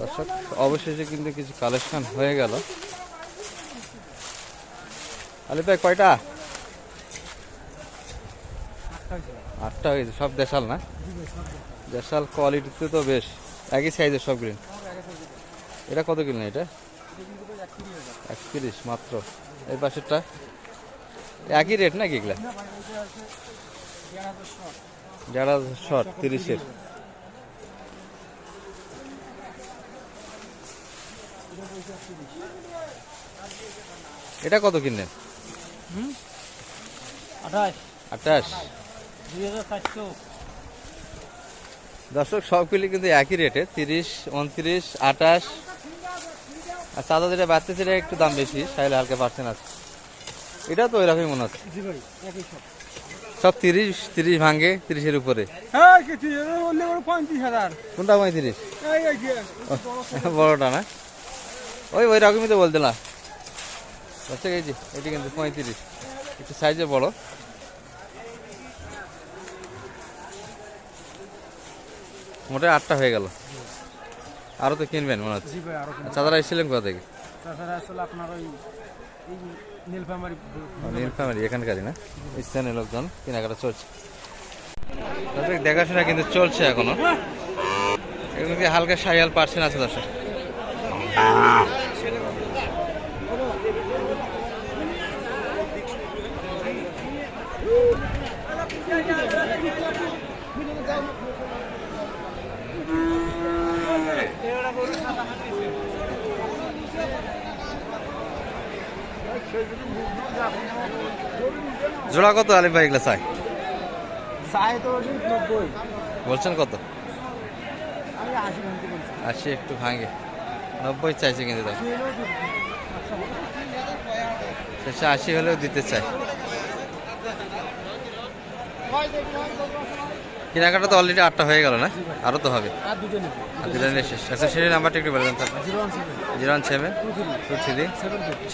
দর্শক, অবশেষে কিন্তু কিছু কালেকশন হয়ে গেল। আলিফ ভাই, কয়টা? আটটা হয়েছে, সব দেশাল না? দেশাল কোয়ালিটিতে তো বেশ, একই সাইজের সব গ্রিন এটা কত কিলো এটা? একত্রিশ মাত্র। এই পাশেরটা? একই রেট নাকি এগুলা? দেড় হাজার শর্ট তিরিশের। এটা কত কিনলেন? আঠাশ। দর্শক সবগুলি কিন্তু একই রেটে তিরিশ উনত্রিশ আঠাশ। আর চাঁদা যেটা বাড়তেছে এটা একটু দাম বেশি সাইলে হালকা পার্সেন্ট আছে। এটা তো ওইরকমই মনে হচ্ছে। জি ভাই একই সব। সব তিরিশ তিরিশ ভাঙ্গে তিরিশের উপরে। হ্যাঁ কোনটা পঁয়ত্রিশ? বড়টা না? ওই ওই রকমই তো বলতে না। আচ্ছা এই যে এটি কিন্তু পঁয়ত্রিশ। একটু সাইজে বড়। মোটাই আটটা হয়ে গেল। আরও তো কিনবেন মনে হচ্ছে। চাঁদারা এসেছিলেন কোথা থেকে? নীলফামারি এখানকারই না? স্থানীয় লোকজন কেনাকাটা চলছে। দেখাশোনা কিন্তু চলছে এখনও। এগুলো কি হালকা সাইয়াল পার্সেন্ট আছে দর্শক জোড়া কত আলিফ ভাই এগুলো চাই? বলছেন কত? আশি একটু ভাঙে। নব্বই চাইছে কিন্তু দাম শেষে আশি হলেও দিতে চাই কেনাকাটা তো অলরেডি আটটা হয়ে গেল না? আরও তো হবে। শেষ। আচ্ছা সেই নাম্বারটা একটু বলে দেন তারপর zero one seven. Two three.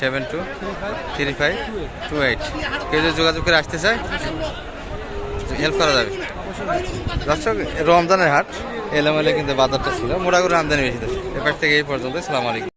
Seven two. Three five two eight. কেউ যদি যোগাযোগ করে আসতে চায় হেল্প করা যাবে। দর্শক রমজানের হাট। এলোমেলে কিন্তু বাজারটা ছিল। মোটামুটি আমদানি বেশি এপার থেকে এই পর্যন্ত সালাম আলাইকুম।